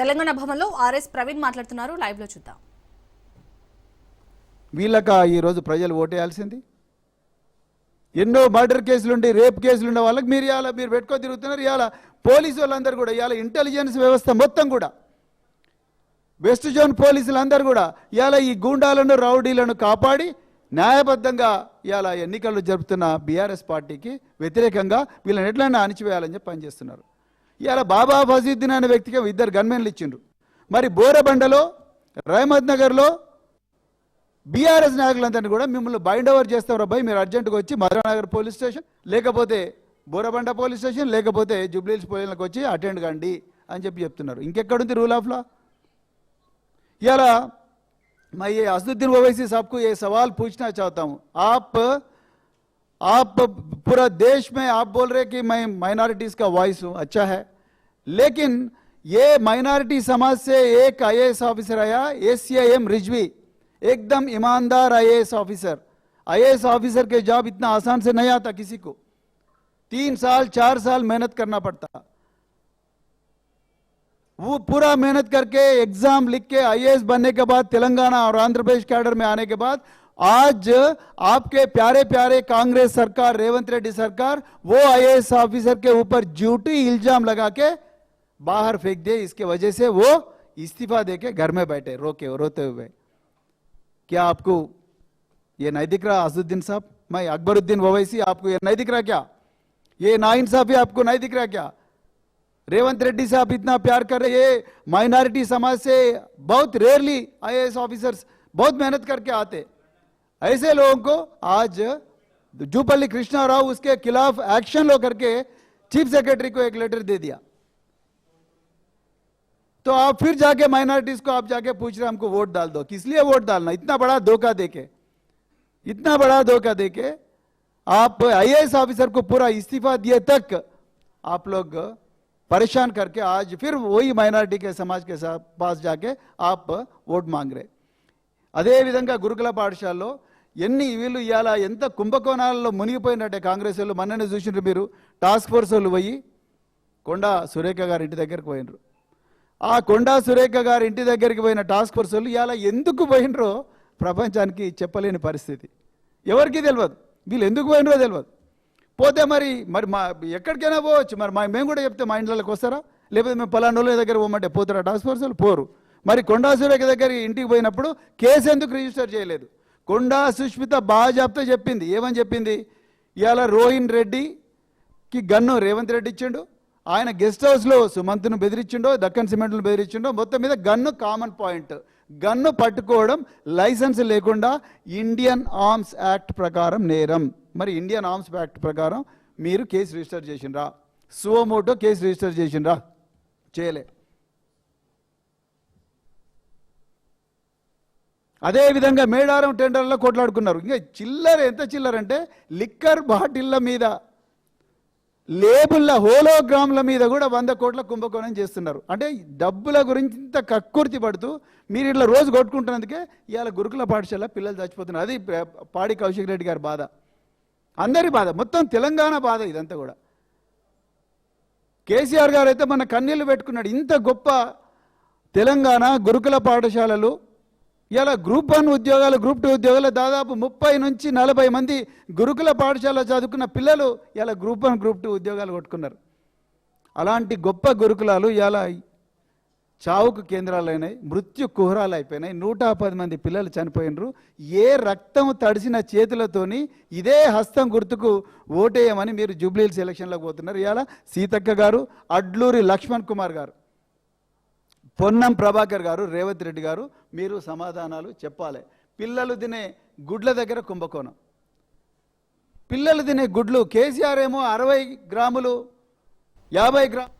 తెలంగాణ భవన్లో ఆర్ఎస్ ప్రవీణ్ మాట్లాడుతున్నారు. లైవ్లో చూద్దాం. వీళ్ళక ఈరోజు ప్రజలు ఓటేయాల్సింది? ఎన్నో మర్డర్ కేసులుండి రేప్ కేసులు వాళ్ళకి మీరు ఇవాళ మీరు పెట్టుకొని తిరుగుతున్నారు. ఇవాళ పోలీసు వాళ్ళందరూ కూడా ఇవాళ ఇంటెలిజెన్స్ వ్యవస్థ మొత్తం కూడా. వెస్ట్ జోన్ పోలీసులందరూ కూడా ఇవాళ ఈ గూండాలను రౌడీలను కాపాడి న్యాయబద్ధంగా ఇవాళ ఎన్నికలు జరుపుతున్న బీఆర్ఎస్ పార్టీకి వ్యతిరేకంగా వీళ్ళని ఎట్లైనా అణిచివేయాలని చెప్పి పనిచేస్తున్నారు. ఇవాళ బాబా ఫజీద్దీన్ అనే వ్యక్తికి ఇద్దరు గన్మెన్లు ఇచ్చిండ్రు మరి బోరబండలో రహమద్ నగర్లో బీఆర్ఎస్ నాయకులందరినీ కూడా మిమ్మల్ని బైండ్ ఓవర్ చేస్తారు అబ్బాయి మీరు అర్జెంటుగా వచ్చి మధురానగర్ పోలీస్ స్టేషన్ లేకపోతే బోరబండ పోలీస్ స్టేషన్ లేకపోతే జూబ్లీహిల్స్ పోలీసులకు వచ్చి అటెండ్ కండి అని చెప్పి చెప్తున్నారు ఇంకెక్కడుంది రూల్ ఆఫ్ లా याला मैं ये असदुद्दीन ओवैसी साहब को ये सवाल पूछना चाहता हूँ आप आप पूरा देश में आप बोल रहे कि मैं माइनॉरिटीज का वॉइस हूँ अच्छा है। लेकिन ये माइनॉरिटी समाज से एक आईएएस ऑफिसर आया एसीआईएम रिजवी एकदम ईमानदार आईएएस ऑफिसर आईएएस ऑफिसर के जॉब इतना आसान से नहीं आता किसी को। तीन साल, चार साल मेहनत करना पड़ता। वो पूरा मेहनत करके एग्ज़ाम लिख के आईएएस बनने के बाद, तेलंगाना और आंध्र प्रदेश कैडर में आने के बाद आज आपके प्यारे प्यारे कांग्रेस सरकार, रेवंत रेड्डी सरकार, वो आईएएस ऑफिसर के ऊपर ड्यूटी, इल्ज़ाम लगा के बाहर फेंक दे। इसके वजह से वो इस्तीफा दे के घर में बैठे, रोके, रोते हुए। क्या आपको ये नहीं दिख रहा असदुद्दीन साहब? मैं अकबरुद्दीन ओवैसी, आपको ये नहीं दिख रहा क्या? ये नाइन नाइंसाफी आपको नहीं दिख रहा क्या? रेवंत रेड्डी से आप इतना प्यार कर रहे, ये माइनॉरिटी समाज से बहुत रेयरली आईएएस ऑफिसर्स बहुत मेहनत करके आते। ऐसे लोगों को आज जूपल्ली कृष्णा राव उसके खिलाफ एक्शन लो करके चीफ सेक्रेटरी को एक लेटर दे दिया। तो आप फिर जाके माइनॉरिटीज को आप जाके पूछ रहे हमको वोट डाल दो। किस लिए वोट डालना? इतना बड़ा धोखा देके, इतना बड़ा धोखा देके आप आईएएस ऑफिसर को पूरा इस्तीफा दिए तक आप लोग परेशान करके आज फिर वही माइनॉरिटी के समाज के साथ पास जाके आप वोट मांग रहे। अदे विधा गुरुकुला पाठशाला ఎన్ని వీళ్ళు ఇవాళ ఎంత కుంభకోణాలలో మునిగిపోయినట్టే కాంగ్రెస్ వాళ్ళు. మొన్ననే చూసిండ్రు మీరు టాస్క్ ఫోర్స్ వాళ్ళు పోయి కొండా సురేఖ గారి ఇంటి దగ్గరికి పోయినరు ఆ కొండా సురేఖ గారి ఇంటి దగ్గరికి పోయిన టాస్క్ ఫోర్స్ వాళ్ళు ఇవాళ ఎందుకు పోయినరో ప్రపంచానికి చెప్పలేని పరిస్థితి. ఎవరికీ తెలియదు వీళ్ళు ఎందుకు పోయినరో తెలియదు పోతే మరి మరి మా ఎక్కడికైనా పోవచ్చు. మరి మా మేము కూడా చెప్తే మా ఇంట్లోకి వస్తారా? లేకపోతే మేము పలానోళ్ళ దగ్గర పోమంటే పోతారా టాస్క్ ఫోర్స్ వాళ్ళు? పోరు. మరి కొండా సురేఖ దగ్గర ఇంటికి పోయినప్పుడు కేసు ఎందుకు రిజిస్టర్ చేయలేదు? కొండా సుష్మిత బాజాబ్తో చెప్పింది. ఏమని చెప్పింది? ఇవాళ రోహిన్ రెడ్డికి గన్ను రేవంత్ రెడ్డి ఇచ్చిండు. ఆయన గెస్ట్ హౌస్లో సుమంత్ను బెదిరించిండో దక్కన్ సిమెంట్ను బెదిరించిండో మొత్తం మీద గన్ను కామన్ పాయింట్. గన్ను పట్టుకోవడం లైసెన్స్ లేకుండా ఇండియన్ ఆర్మ్స్ యాక్ట్ ప్రకారం నేరం. మరి ఇండియన్ ఆర్మ్స్ యాక్ట్ ప్రకారం మీరు కేసు రిజిస్టర్ చేసిండ్రా? సువమోటో కేసు రిజిస్టర్ చేసిండ్రా? చేయలే. అదేవిధంగా మేడారం టెండర్లో కొట్లాడుకున్నారు. ఇంకా చిల్లర ఎంత చిల్లర అంటే లిక్కర్ బాటిళ్ళ మీద లేబుల్ల హోలోగ్రామ్ల మీద కూడా వంద కోట్ల కుంభకోణం చేస్తున్నారు. అంటే డబ్బుల గురించి ఇంత కక్కుర్తి పడుతూ మీరు ఇట్లా రోజు కొట్టుకుంటున్నందుకే ఇవాళ గురుకుల పాఠశాల పిల్లలు చచ్చిపోతున్నారు. అది పాడి కౌశిక్ రెడ్డి గారి బాధ. అందరి బాధ. మొత్తం తెలంగాణ బాధ ఇదంతా కూడా. కేసీఆర్ గారు అయితే మన కన్నీళ్ళు పెట్టుకున్నాడు. ఇంత గొప్ప తెలంగాణ గురుకుల పాఠశాలలు ఇలా గ్రూప్ వన్ ఉద్యోగాలు గ్రూప్ టూ ఉద్యోగాలు దాదాపు ముప్పై నుంచి నలభై మంది గురుకుల పాఠశాల చదువుకున్న పిల్లలు ఇలా గ్రూప్ వన్ గ్రూప్ టూ ఉద్యోగాలు కొట్టుకున్నారు. అలాంటి గొప్ప గురుకులాలు ఇలా చావుకు కేంద్రాలు అయినాయి మృత్యు కుహరాలు అయిపోయినాయి. నూట పది మంది పిల్లలు చనిపోయినరు. ఏ రక్తం తడిసిన చేతులతోని ఇదే హస్తం గుర్తుకు ఓటేయమని మీరు జూబ్లీహిల్స్ ఎలక్షన్లోకి పోతున్నారు. ఇవాళ సీతక్క గారు అడ్లూరి లక్ష్మణ్ కుమార్ గారు. పొన్నం ప్రభాకర్ గారు రేవంత్ రెడ్డి గారు మీరు సమాధానాలు చెప్పాలి. పిల్లలు తినే గుడ్ల దగ్గర కుంభకోణం. పిల్లలు తినే గుడ్లు కేసీఆర్ ఏమో అరవై గ్రాములు యాభై గ్రాములు